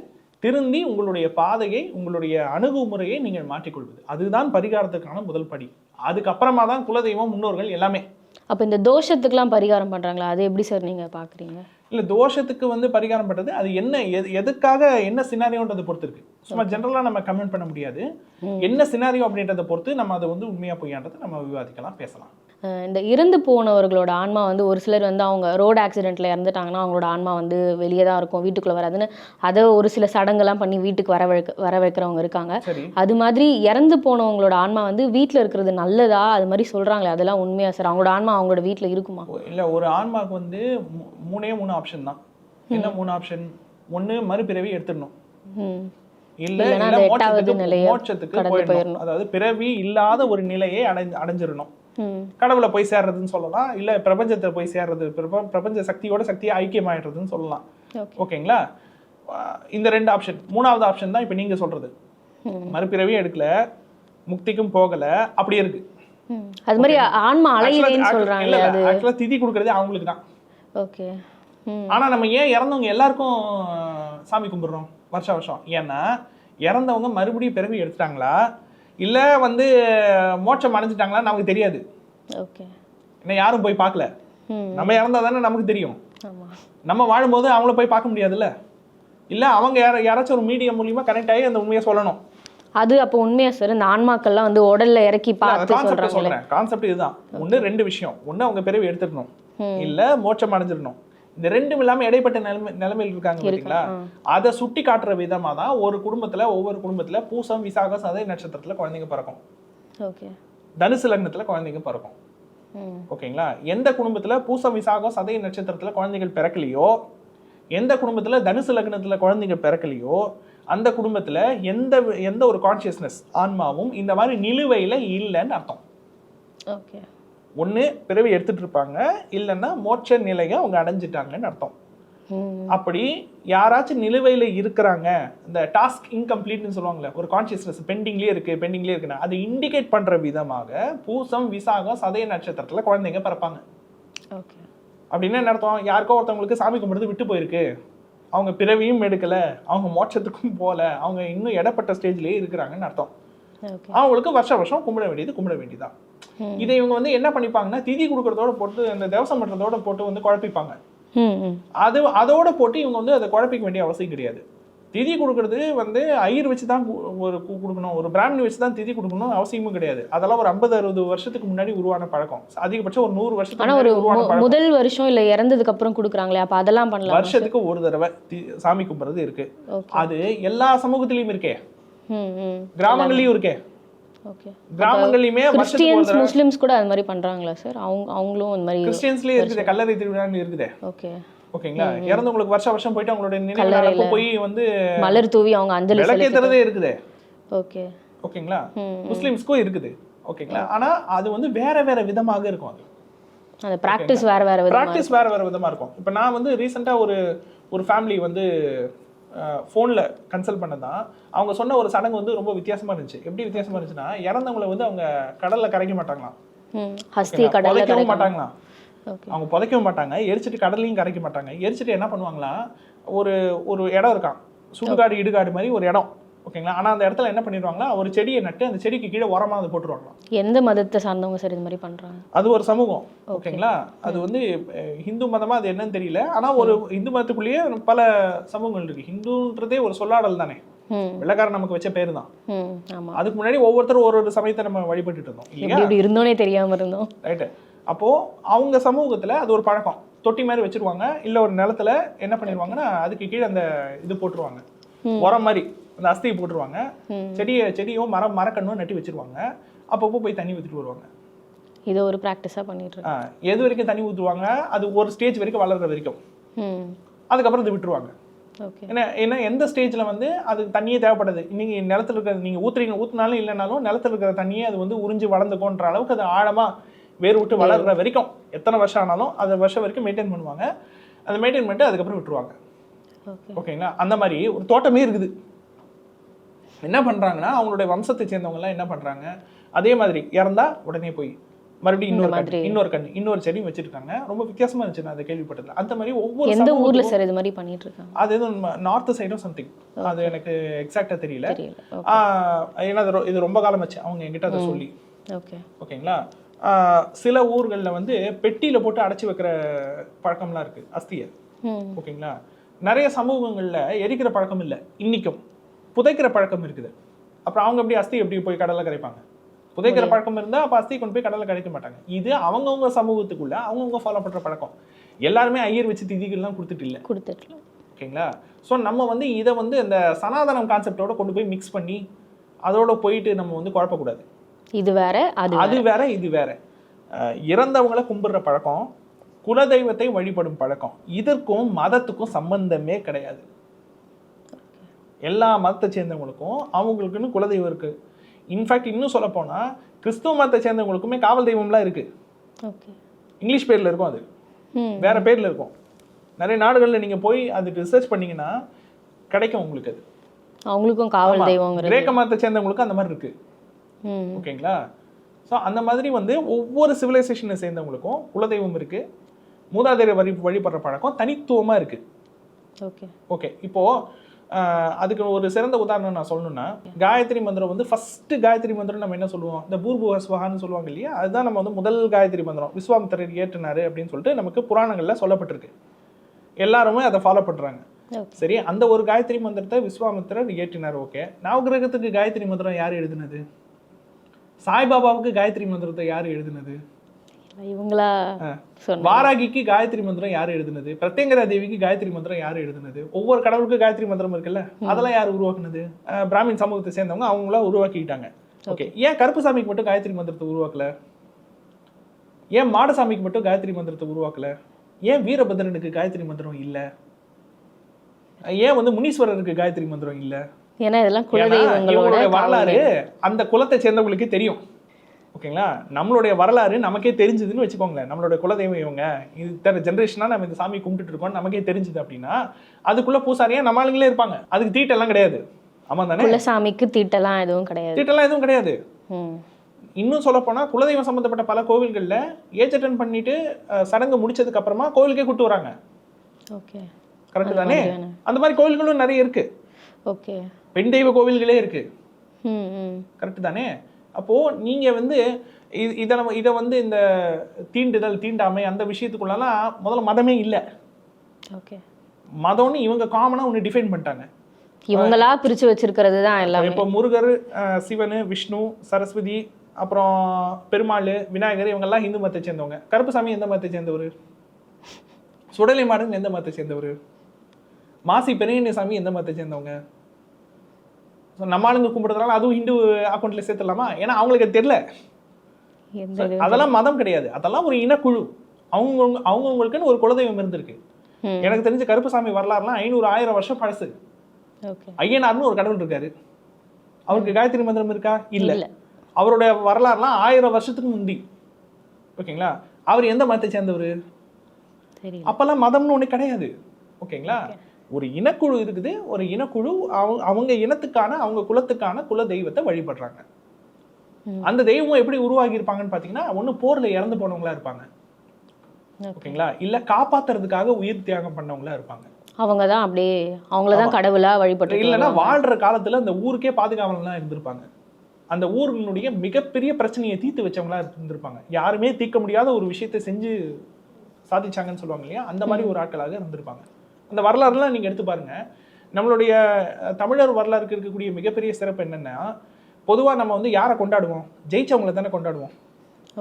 S1: திருந்தி உங்களுடைய பாதையை உங்களுடைய அணுகுமுறையை நீங்கள் மாற்றிக்கொள்வது. அதுதான் பரிகாரத்துக்கான முதல் படி. அதுக்கப்புறமா தான் குலதெய்வம் முன்னோர்கள் எல்லாமே.
S2: அப்போ இந்த தோஷத்துக்குலாம் பரிகாரம் பண்றாங்களா? அது எப்படி சார் நீங்க பாக்குறீங்க?
S1: இல்ல தோஷத்துக்கு வந்து பரிகாரம் பண்றது அது என்ன எது- எதுக்காக என்ன சினாரியோன்றதை பொறுத்து இருக்கு சும்மா ஜென்ரலா நம்ம கமெண்ட் பண்ண முடியாது. என்ன சினாரியோ அப்படின்றத பொறுத்து நம்ம அதை வந்து உண்மையா பொய்யான்றதை நம்ம விவாதிக்கலாம் பேசலாம்.
S2: இந்த இறந்து போனவர்களோட ஆன்மா வந்து ஒரு சிலர் வந்து அவங்க ரோடு ஆக்சிடென்ட்ல இறந்துட்டாங்கன்னா அவங்களோட ஆன்மா வந்து வெளியே தான் இருக்கும் வீட்டுக்குள்ள வராதுன்னு அதை ஒரு சில சடங்கெல்லாம் பண்ணி வீட்டுக்கு வர வர வைக்கிறவங்க இருக்காங்க அது மாதிரி இறந்து போனவங்களோட ஆன்மா வந்து வீட்டில் இருக்கிறது நல்லதா? அது மாதிரி சொல்றாங்களே அதெல்லாம் உண்மையா சார்? அவங்களோட ஆன்மா அவங்களோட வீட்டில் இருக்குமா?
S1: இல்ல ஒரு ஆன்மாக்கு வந்து மூணே மூணு ஆப்ஷன் தான். என்ன மூணு ஆப்ஷன் ஒண்ணு மறுபிறவி எடுத்துடணும். இல்ல மோட்சத்துக்கு போயிடணும். அதாவது பிறவி இல்லாத ஒரு நிலையை அடைஞ்சு அடைஞ்சிடணும். கடவுளை போய் சேர்றதுன்னு சொல்லலாம். இல்ல பிரபஞ்சத்தை போய் சேர்றது பிரப- பிரபஞ்ச சக்தியோட சக்தியை ஐக்கியமாயிடுறதுன்னு சொல்லலாம்.
S2: ஓகே.
S1: ஓகேங்களா? இந்த ரெண்டு ஆப்ஷன் மூணாவது ஆப்ஷன் தான் இப்போ நீங்க சொல்றது. மறுபிறவியும் எடுக்கல முக்திக்கும் போகல அப்படியே இருக்கு.
S2: அது மாதிரி ஆன்மா அலையுதேன்னு சொல்றாங்களே அது.
S1: ஆக்சுவலா திதி கொடுக்கறதே அவங்களுக்கு தான்.
S2: ஓகே.
S1: ஆனா நம்ம ஏன் இறந்தவங்க எல்லாருக்கும் சாமி கும்பிடுறோம் வருஷம் வருஷம்? ஏன்னா இறந்தவங்க மறுபடியும் பிறவி எடுத்துட்டாங்களா? இல்ல வந்து மோட்சம் அடைஞ்சிட்டாங்களா நமக்கு தெரியாது.
S2: ஓகே.
S1: இன்னும் யாரும் போய் பார்க்கல. நம்ம இறந்தா தானே நமக்கு தெரியும். நம்ம வாழும்போது அவங்கள போய் பார்க்க முடியாதுல்ல? இல்ல அவங்க யார யாராச்சும் ஒரு மீடியம் மூலியமா கனெக்ட் ஆகி அந்த உண்மையை சொல்லணும்.
S2: அது அப்போ உண்மையா சார் இந்த ஆன்மாக்கள்லாம் வந்து உடல்ல இறக்கி பார்த்து
S1: சொல்றேன். கான்செப்ட் இதுதான். ஒண்ணு ரெண்டு விஷயம். ஒண்ணு அவங்க பிறவி எடுத்துடணும். இல்ல மோட்சம் அடைஞ்சிடணும். இந்த ரெண்டும் இல்லாம இடைப்பட்ட நிலைமை நிலைமையில் இருக்காங்க பாத்தீங்களா? அதை சுட்டி காட்டுற விதமா தான் ஒரு குடும்பத்துல ஒவ்வொரு குடும்பத்துல பூசம் விசாகம் சதய நட்சத்திரத்துல குழந்தைங்க பிறக்கும்.
S2: ஓகே.
S1: தனுசு லக்னத்துல குழந்தைங்க பிறக்கும். ஓகேங்களா? எந்த குடும்பத்துல பூசம் விசாகம் சதய நட்சத்திரத்துல குழந்தைகள் பிறக்கலையோ எந்த குடும்பத்துல தனுசு லக்னத்துல குழந்தைங்க பிறக்கலையோ அந்த குடும்பத்துல எந்த எந்த ஒரு கான்சியஸ்னஸ் ஆன்மாவும் இந்த மாதிரி நிலுவையில இல்லைன்னு அர்த்தம்.
S2: ஓகே.
S1: ஒண்ணு பிறவி எடுத்துட்டு இருப்பாங்க இல்லைன்னா மோட்ச நிலையை அவங்க அடைஞ்சிட்டாங்கன்னு அர்த்தம். அப்படி யாராச்சும் நிலுவையில இருக்கிறாங்க இந்த டாஸ்க் இன்கம்ப்ளீட்னு சொல்லுவாங்கல்ல ஒரு கான்சியஸ்னஸ் பெண்டிங்லேயே இருக்கு பெண்டிங்லேயே இருக்குன்னா அதை இண்டிகேட் பண்ற விதமாக பூசம் விசாகம் சதய நட்சத்திரத்துல குழந்தைங்க பிறப்பாங்க. அப்படின்னா என்ன அர்த்தம்? யாருக்கோ ஒருத்தவங்களுக்கு சாமி கும்பிடுறது விட்டு போயிருக்கு. அவங்க பிறவியும் எடுக்கல அவங்க மோட்சத்துக்கும் போல அவங்க இன்னும் இடப்பட்ட ஸ்டேஜ்லயே இருக்கிறாங்கன்னு அர்த்தம். அவங்களுக்கு வருஷம் வருஷம் கும்பிட வேண்டியது கும்பிட வேண்டியதுதான்
S2: ம்.
S1: இதை இவங்க வந்து என்ன பண்ணிப்பாங்கன்னா திதி கொடுக்கறதோட போட்டு அந்த தேவசம் பண்றதோட போட்டு வந்து குழப்பிப்பாங்க. அது அதோட போட்டு இவங்க வந்து அதை குழப்பிக்க வேண்டிய அவசியம் கிடையாது. திதி கொடுக்கறது வந்து ஐயர் வச்சு தான் ஒரு கொடுக்கணும். ஒரு பிராமணி வச்சு தான் திதி கொடுக்கணும் அவசியமும் கிடையாது. அதெல்லாம் ஒரு ஐம்பது அறுபது வருஷத்துக்கு முன்னாடி உருவான பழக்கம். அதிகபட்சம் ஒரு நூறு வருஷத்துக்கு
S2: ஒரு முதல் வருஷம் இல்ல இறந்ததுக்கு அப்புறம் கொடுக்குறாங்களே அப்ப அதெல்லாம் பண்ணலாம்?
S1: வருஷத்துக்கு ஒரு தடவை சாமி கும்பிடுறது இருக்கு. அது எல்லா சமூகத்திலயும் இருக்கே. கிராமங்கள்லயும் இருக்கே. கிராமங்கள்லயுமே
S2: கிறிஸ்டியன்ஸ் முஸ்லிம்ஸ் கூட அது மாதிரி பண்றாங்களா சார் அவங்க அவங்களும் அந்த மாதிரி
S1: கிறிஸ்டியன்ஸ்லயே இருக்குது கல்லறை திருவிழான்னு இருக்குதே.
S2: ஓகே.
S1: ஓகேங்களா? இறந்தவங்களுக்கு வருஷம் வருஷம் போயிட்டு அவங்களுடைய நினைவு போய் வந்து
S2: மலர் தூவி அவங்க அஞ்சலி
S1: விளக்கேத்துறதே இருக்குதே.
S2: ஓகே.
S1: ஓகேங்களா? முஸ்லிம்ஸ்க்கும் இருக்குது. ஓகேங்களா? ஆனா அது வந்து வேற வேற விதமாக இருக்கும் அது.
S2: அந்த பிராக்டிஸ் வேற வேற விதமா
S1: ப்ராக்டிஸ் வேற வேற விதமா இருக்கும். இப்போ நான் வந்து ரீசெண்டா ஒரு ஒரு ஃபேமிலி வந்து ஃபோனில் கன்சல்ட் பண்ணதான். அவங்க சொன்ன ஒரு சடங்கு வந்து ரொம்ப வித்தியாசமா இருந்துச்சு. எப்படி வித்தியாசமா இருந்துச்சுன்னா இறந்தவங்களை வந்து அவங்க கடல்ல கரைக்க மாட்டாங்களாம். புதைக்கவும் மாட்டாங்களாம். அவங்க புதைக்கவும் மாட்டாங்க. எரிச்சிட்டு கடல்லையும் கரைக்க மாட்டாங்க. எரிச்சிட்டு என்ன பண்ணுவாங்களா ஒரு ஒரு இடம் இருக்கான் சுடுகாடு இடுகாடு மாதிரி ஒரு இடம். ஓகேங்களா? ஆனா அந்த இடத்துல என்ன பண்ணிடுவாங்களா ஒரு செடியை நட்டு அந்த செடிக்கு கீழே உரமா அதை போட்டுருவாங்களாம்
S2: எந்த மதத்தை சார்ந்தவங்க சார் இது மாதிரி பண்றாங்க?
S1: அது ஒரு சமூகம் ஓகேங்களா? அது வந்து ஹிந்து மதமா அது என்னன்னு தெரியல. ஆனா ஒரு இந்து மதத்துக்குள்ளேயே பல சமூகங்கள் இருக்கு. ஹிந்துன்றதே ஒரு சொல்லாடல் தானே? வெள்ளக்காரன் நமக்கு வச்ச பேர் தான். அதுக்கு முன்னாடி ஒவ்வொருத்தரும் ஒரு ஒரு சமயத்தை நம்ம வழிபட்டுட்டு இருந்தோம்
S2: இருந்தோனே தெரியாம இருந்தோம்.
S1: ரைட்டு. அப்போ அவங்க சமூகத்துல அது ஒரு பழக்கம். தொட்டி மாதிரி வச்சிருவாங்க. இல்ல ஒரு நிலத்துல என்ன பண்ணிடுவாங்கன்னா அதுக்கு கீழே அந்த இது போட்டுருவாங்க. உரம் மாதிரி. அந்த அஸ்தியை போட்டுருவாங்க. செடியை செடியும் மரம் மரக்கண்ணும் நட்டி வச்சிருவாங்க. அப்பப்போ போய் தண்ணி ஊத்திட்டு வருவாங்க.
S2: இதை ஒரு ப்ராக்டிஸாக பண்ணிட்டு
S1: எது வரைக்கும் தண்ணி ஊற்றுவாங்க அது ஒரு ஸ்டேஜ் வரைக்கும் வளர்ற வரைக்கும். அதுக்கப்புறம் இது விட்டுருவாங்க.
S2: ஓகே.
S1: ஏன்னா ஏன்னா எந்த ஸ்டேஜில் வந்து அதுக்கு தண்ணியே தேவைப்படுது. இன்னைக்கு நிலத்துல இருக்கிறது நீங்கள் ஊத்துறீங்க ஊற்றினாலும் இல்லைனாலும் நிலத்துல இருக்கிற தண்ணியே அது வந்து உறிஞ்சு வளர்ந்துக்கோன்ற அளவுக்கு அது ஆழமாக வேர் விட்டு வளர்ற வரைக்கும் எத்தனை வருஷம் ஆனாலும் அந்த வருஷம் வரைக்கும் மெயின்டைன் பண்ணுவாங்க. அதை மெயின்டைன் பண்ணிட்டு அதுக்கப்புறம் விட்டுருவாங்க.
S2: ஓகே.
S1: ஓகேங்களா? அந்த மாதிரி ஒரு தோட்டமே இருக்குது. என்ன பண்ணுறாங்கன்னா அவங்களுடைய வம்சத்தை சேர்ந்தவங்கலாம் என்ன பண்ணுறாங்க அதே மாதிரி இறந்தா உடனே போய் மறுபடியும் இன்னொரு கண்ணு இன்னொரு கண்ணு இன்னொரு செடியும் வச்சிருக்காங்க. ரொம்ப வித்தியாசமா இருந்துச்சு. நான் அதை கேள்விப்பட்டது அந்த மாதிரி ஒவ்வொரு
S2: எந்த ஊர்ல சார் இது மாதிரி பண்ணிட்டு இருக்காங்க?
S1: அது எதுவும் நார்த் சைடும் சம்திங் அது எனக்கு எக்ஸாக்டா தெரியல. ஏன்னா இது ரொம்ப காலம் ஆச்சு. அவங்க என்கிட்ட அதை சொல்லி.
S2: ஓகே
S1: ஓகேங்களா? சில ஊர்களில் வந்து பெட்டியில போட்டு அடைச்சி வைக்கிற பழக்கம்லாம் இருக்கு. அஸ்தியை. ஓகேங்களா? நிறைய சமூகங்கள்ல எரிக்கிற பழக்கம் இல்லை. இன்னிக்கும். புதைக்கிற பழக்கம் இருக்குது. அப்புறம் அவங்க எப்படி அஸ்தி எப்படி போய் கடல்ல கரைப்பாங்க? புதைக்கிற பழக்கம் இருந்தா அப்ப அஸ்தி கொண்டு போய் கடல்ல கரைக்க மாட்டாங்க. இது அவங்கவுங்க சமூகத்துக்குள்ள அவங்கவுங்க ஃபாலோ பண்ற பழக்கம். எல்லாருமே ஐயர் வச்சு திதிகள்லாம் கொடுத்துட்டு இல்லை.
S2: கொடுத்துட்டு
S1: ஓகேங்களா? ஸோ நம்ம வந்து இதை வந்து இந்த சனாதனம் கான்செப்டோட கொண்டு போய் மிக்ஸ் பண்ணி அதோட போயிட்டு நம்ம வந்து குழப்பக்கூடாது.
S2: இது வேற அது
S1: அது வேற. இது வேற. இறந்தவங்களை கும்பிடுற பழக்கம் குலதெய்வத்தை வழிபடும் பழக்கம் இதற்கும் மதத்துக்கும் சம்பந்தமே கிடையாது. எல்லா மதத்தை சேர்ந்தவங்களுக்கும் அவங்களுக்குன்னு குலதெய்வம் இருக்கு. இன்ஃபேக்ட் இன்னும் சொல்ல போனா கிறிஸ்துவ மதத்தை சேர்ந்தவங்களுக்குமே காவல் தெய்வம்லாம் இருக்கு.
S2: ஓகே
S1: இங்கிலீஷ் பேர்ல இருக்கும் அது. வேற பேர்ல இருக்கும். நிறைய நாடுகள்ல நீங்க போய் அதுக்கு ரிசர்ச் பண்ணீங்கன்னா கிடைக்கும் உங்களுக்கு அது.
S2: அவங்களுக்கும் காவல். தெய்வங்கிறது.
S1: கிரேக்க மதத்தை சேர்ந்தவங்களுக்கு அந்த மாதிரி இருக்கு.
S2: ம்.
S1: ஓகேங்களா? ஸோ அந்த மாதிரி வந்து ஒவ்வொரு சிவிலைசேஷனை சேர்ந்தவங்களுக்கும் குலதெய்வம் இருக்கு. மூதாதையர் வழி வழிபடுற பழக்கம் தனித்துவமா இருக்கு.
S2: ஓகே
S1: ஓகே இப்போ ஆஹ், அதுக்கு ஒரு சிறந்த உதாரணம் நான் சொல்லணும்னா காயத்ரி மந்திரம் வந்து ஃபர்ஸ்ட் காயத்ரி மந்திரம் நம்ம என்ன சொல்லுவோம்? இந்த பூர்புவ ஸ்வஹான்னு சொல்லுவாங்க இல்லையா? அதுதான் நம்ம வந்து முதல் காயத்ரி மந்திரம். விஸ்வாமித்திரர் ஏற்றினாரு அப்படின்னு சொல்லிட்டு நமக்கு புராணங்கள்ல சொல்லப்பட்டிருக்கு. எல்லாருமே அதை ஃபாலோ பண்றாங்க.
S2: ஓகே
S1: சரி அந்த ஒரு காயத்ரி மந்திரத்தை விஸ்வாமித்திரர் இயற்றினார் ஓகே நவகிரகத்துக்கு காயத்ரி மந்திரம் யார் எழுதுனது? சாய்பாபாவுக்கு காயத்ரி மந்திரத்தை யார் எழுதுனது?
S2: இவங்களா
S1: வாராகிக்கு காயத்ரி மந்திரம் யார் எழுதுனது? பிரத்யங்கரா தேவிக்கு காயத்ரி மந்திரம் யார் எழுதுனது? ஒவ்வொரு கடவுளுக்கும் காயத்ரி மந்திரம் இருக்குல்ல? அதெல்லாம் யார் உருவாக்குனது? பிராமின் சமூகத்தை சேர்ந்தவங்க அவங்களா உருவாக்கிக்கிட்டாங்க. ஓகே. ஏன் கருப்புசாமிக்கு மட்டும் காயத்ரி மந்திரத்தை உருவாக்கல? ஏன் மாடசாமிக்கு மட்டும் காயத்ரி மந்திரத்தை உருவாக்கல? ஏன் வீரபத்ரனுக்கு காயத்ரி மந்திரம் இல்ல? ஏன் வந்து முனீஸ்வரருக்கு காயத்ரி மந்திரம் இல்ல?
S2: ஏன்னா இதெல்லாம் குலதெய்வங்களோட
S1: வரலாறு. அந்த குலத்தை சேர்ந்தவங்களுக்கே தெரியும். ஓகேங்களா? நம்மளுடைய வரலாறு நமக்கே தெரிஞ்சதுன்னு வச்சுக்கோங்களேன். நம்மளுடைய குலதெய்வம் இவங்க. இத்தனை ஜென்ரேஷனா நம்ம இந்த சாமி கும்பிட்டுட்டு இருக்கோம் நமக்கே தெரிஞ்சது அப்படின்னா அதுக்குள்ள பூசாரியா நம்ம ஆளுங்களே இருப்பாங்க. அதுக்கு தீட்டெல்லாம் கிடையாது. ஆமா தானே?
S2: குலசாமிக்கு தீட்டெல்லாம் எதுவும் கிடையாது.
S1: தீட்டெல்லாம் எதுவும் கிடையாது. இன்னும் சொல்ல போனா குலதெய்வம் சம்பந்தப்பட்ட பல கோவில்கள்ல ஏஜ் அட்டன் பண்ணிட்டு சடங்கு முடிச்சதுக்கு அப்புறமா கோவிலுக்கே கூட்டு வராங்க.
S2: ஓகே.
S1: கரெக்ட் தானே. அந்த மாதிரி கோவில்களும் நிறைய இருக்கு.
S2: ஓகே.
S1: பெண் தெய்வ கோவில்களே இருக்கு. கரெக்ட் தானே? அப்போ நீங்க வந்து இ- இதை நம்ம இதை வந்து இந்த தீண்டுதல் தீண்டாமை அந்த விஷயத்துக்குள்ளலாம் முதல்ல மதமே இல்லை.
S2: ஓகே.
S1: மதம்னு இவங்க காமனா ஒன்று டிஃபைன் பண்ணிட்டாங்க.
S2: இவங்களா பிரிச்சு வச்சிருக்கிறது தான் எல்லாமே.
S1: இப்போ முருகர் சிவன் விஷ்ணு சரஸ்வதி அப்புறம் பெருமாள் விநாயகர் இவங்கெல்லாம் இந்து மதத்தை சேர்ந்தவங்க. கருப்புசாமி எந்த மதத்தை சேர்ந்தவர்? சுடலை மாடன் எந்த மதத்தை சேர்ந்தவர்? மாசி பெரியண்ண சாமி எந்த மதத்தை சேர்ந்தவங்க? So, நம்ம ஆளுங்க கும்பிடுறதுனால அதுவும் ஹிந்து அக்கௌண்ட்ல சேர்த்துடலாமா? ஏன்னா அவங்களுக்கு தெரியல. அதெல்லாம் மதம் கிடையாது. அதெல்லாம் ஒரு இனக்குழு. அவங்க அவங்கவுங்களுக்குன்னு ஒரு குலதெய்வம் இருந்திருக்கு. எனக்கு தெரிஞ்ச கருப்புசாமி வரலாறுலாம் ஐநூறு ஆயிரம் வருஷம் பழசு. ஐயனார்னு ஒரு கடவுள் இருக்காரு. அவருக்கு காயத்ரி மந்திரம் இருக்கா? இல்ல. அவருடைய வரலாறுலாம் ஆயிரம் வருஷத்துக்கு முந்தி. ஓகேங்களா? அவர் எந்த மதத்தை சேர்ந்தவர்? அப்பெல்லாம் மதம்னு ஒண்ணு கிடையாது. ஓகேங்களா? ஒரு இனக்குழு இருக்குது ஒரு இனக்குழு அவங்க அவங்க இனத்துக்கான அவங்க குலத்துக்கான குல தெய்வத்தை வழிபடுறாங்க. அந்த தெய்வம் எப்படி உருவாகி இருப்பாங்கன்னு பார்த்தீங்கன்னா ஒன்று போர்ல இறந்து போனவங்களா இருப்பாங்க. ஓகேங்களா? இல்ல காப்பாத்துறதுக்காக உயிர் தியாகம் பண்ணவங்களா இருப்பாங்க.
S2: அவங்க தான் அப்படியே அவங்கள தான் கடவுளா வழிபட்டு
S1: இல்லைன்னா வாழ்ற காலத்துல அந்த ஊருக்கே பாதுகாவலாம் இருந்திருப்பாங்க. அந்த ஊரினுடைய மிகப்பெரிய பிரச்சனையை தீர்த்து வச்சவங்களா இருந்திருப்பாங்க. யாருமே தீர்க்க முடியாத ஒரு விஷயத்தை செஞ்சு சாதிச்சாங்கன்னு சொல்லுவாங்க இல்லையா? அந்த மாதிரி ஒரு ஆட்களாக இருந்திருப்பாங்க. அந்த வரலாறுலாம் நீங்க எடுத்து பாருங்க. நம்மளுடைய தமிழர் வரலாறுக்கு இருக்கக்கூடிய மிகப்பெரிய சிறப்பு என்னன்னா பொதுவா நம்ம வந்து யாரை கொண்டாடுவோம்? ஜெயிச்சவங்களை தானே கொண்டாடுவோம்.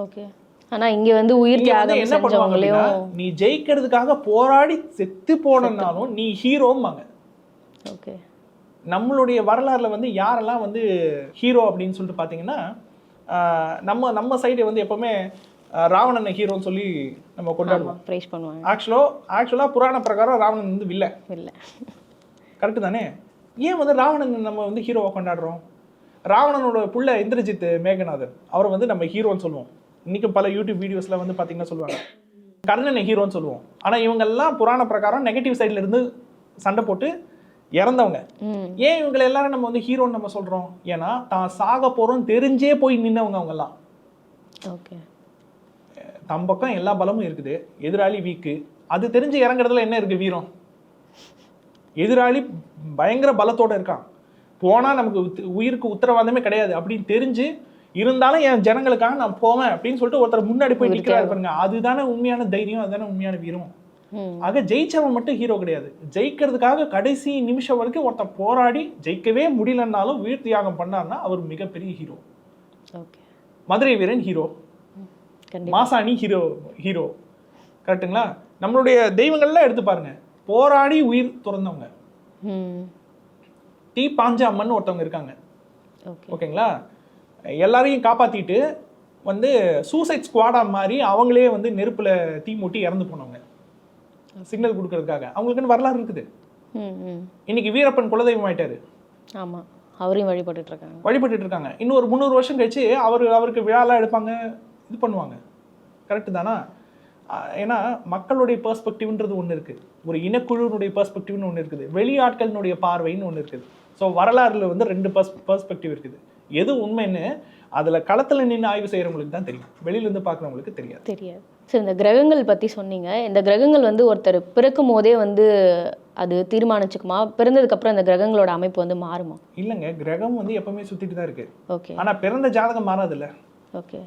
S2: ஓகே. ஆனா இங்க வந்து உயிர் தியாகம்
S1: என்ன பண்ணுவாங்க நீ ஜெயிக்கிறதுக்காக போராடி செத்து போனனாலும் நீ ஹீரோம்பாங்க.
S2: ஓகே.
S1: நம்மளுடைய வரலாறுல வந்து யாரெல்லாம் வந்து ஹீரோ அப்படின்னு சொல்லிட்டு பார்த்தீங்கன்னா நம்ம நம்ம சைடு வந்து எப்பவுமே ராவணனை ஹீரோன்னு சொல்லி நம்ம கொண்டாடுவோம்.
S2: ப்ரைஸ் பண்ணுவாங்க.
S1: ஆக்சுவலோ ஆக்சுவலாக புராண பிரகாரம் ராவணன் வந்து வில்ல.
S2: இல்ல
S1: கரெக்டு தானே? ஏன் வந்து ராவணன் நம்ம வந்து ஹீரோவை கொண்டாடுறோம்? ராவணனோட புள்ள இந்திரஜித் மேகநாதன் அவரை வந்து நம்ம ஹீரோன்னு சொல்லுவோம். இன்னைக்கும் பல யூடியூப் வீடியோஸ்ல வந்து பார்த்தீங்கன்னா சொல்லுவாங்க. கர்ணனை ஹீரோன்னு சொல்லுவோம். ஆனால் இவங்கெல்லாம் புராண பிரகாரம் நெகட்டிவ் சைடில் இருந்து சண்டை போட்டு இறந்தவங்க. ஏன் இவங்களை எல்லாரும் நம்ம வந்து ஹீரோன்னு நம்ம சொல்றோம்? ஏன்னா தான் சாக போறோம் தெரிஞ்சே போய் நின்னவங்க அவங்கெல்லாம்.
S2: ஓகே
S1: தம் பக்கம் எல்லா பலமும் இருக்குது. எதிராளி வீக்கு. அது தெரிஞ்சு இறங்குறதுல என்ன இருக்கு வீரம்? எதிராளி பயங்கர பலத்தோட இருக்கான். போனா நமக்கு உயிருக்கு உத்தரவாதமே கிடையாது. அப்படின்னு தெரிஞ்சு இருந்தாலும் என் ஜனங்களுக்காக நான் போவேன் அப்படின்னு சொல்லிட்டு ஒருத்தர் முன்னாடி போய் நிற்கிறாரு பாருங்க. அதுதானே உண்மையான தைரியம் அதுதானே உண்மையான வீரம். ஆக ஜெயிச்சவன் மட்டும் ஹீரோ கிடையாது. ஜெயிக்கிறதுக்காக கடைசி நிமிஷம் வரைக்கும் ஒருத்தன் போராடி ஜெயிக்கவே முடியலன்னாலும் உயிர் தியாகம் பண்ணார்னா அவர் மிகப்பெரிய hero Madurai Veeran hero Masani hero hero கரெக்ட்டுங்களா நம்மளுடைய தெய்வங்கள்லாம் எடுத்து பாருங்க. போராடி உயிர் துறந்தவங்க.
S2: ம்.
S1: தீ பாஞ்ச அம்மன் ஒருத்தவங்க இருக்காங்க.
S2: ஓகே.
S1: ஓகேங்களா? எல்லாரையும் காப்பாத்திட்டு வந்து சூசைட் ஸ்குவாடா மாதிரி அவங்களே வந்து நெருப்புல தீ மூட்டி இறந்து போனவங்க. சிக்னல் கொடுக்கறதுக்காக. அவங்களுக்குன்னு வரலாறு இருக்குது. இன்னைக்கு வீரப்பன் குலதெய்வம் ஆயிட்டாரு.
S2: ஆமா. அவரையும் வழிபட்டுட்டு இருக்காங்க.
S1: வழிபட்டுட்டு இருக்காங்க. இன்னும் ஒரு முந்நூறு வருஷம் கழிச்சு அவர் அவருக்கு விழாலாம் எடுப்பாங்க. இது பண்ணுவாங்க. கரெக்டு தானா? ஏன்னா மக்களுடைய பெர்ஸ்பெக்டிவ்ன்றது ஒன்று இருக்குது ஒரு இனக்குழுனுடைய பெர்ஸ்பெக்டிவ்னு ஒன்று இருக்குது. வெளியாட்களினுடைய பார்வைன்னு ஒன்று இருக்குது. ஸோ வரலாறுல வந்து ரெண்டு பர்ஸ் பெர்ஸ்பெக்டிவ் இருக்குது. எது உண்மைன்னு அதில் களத்தில் நின்று ஆய்வு செய்கிறவங்களுக்கு தான் தெரியும். வெளியிலேருந்து பார்க்குறவங்களுக்கு தெரியாது.
S2: தெரியாது. சரி இந்த கிரகங்கள் பற்றி சொன்னீங்க. இந்த கிரகங்கள் வந்து ஒருத்தர் பிறக்கும் போதே வந்து அது தீர்மானிச்சுக்குமா? பிறந்ததுக்கப்புறம் இந்த கிரகங்களோட அமைப்பு வந்து மாறுமா?
S1: இல்லைங்க. கிரகம் வந்து எப்பவுமே சுற்றிட்டு தான் இருக்குது
S2: ஓகே
S1: ஆனால் பிறந்த ஜாதகம் மாறாதுல்ல.
S2: ஓகே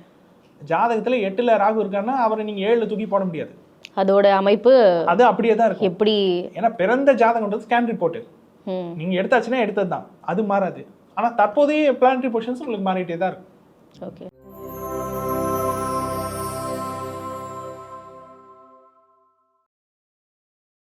S1: ஜாதகத்தில் எட்டில் ராகு இருக்கான்னா அவரை நீங்கள் ஏழில் தூக்கி போட முடியாது.
S2: அதோட அமைப்பு
S1: அது அப்படியே தான் இருக்கும்.
S2: எப்படி?
S1: ஏன்னா பிறந்த ஜாதகம்ன்றது ஸ்கேன் ரிப்போர்ட்
S2: ம்.
S1: நீங்க எடுத்தாச்சுன்னா எடுத்தது தான் அது மாறாது. ஆனா தற்போதைய பிளானட்டரி பொசிஷன்ஸ் உங்களுக்கு மாறிட்டே தான் இருக்கும்.
S2: ஓகே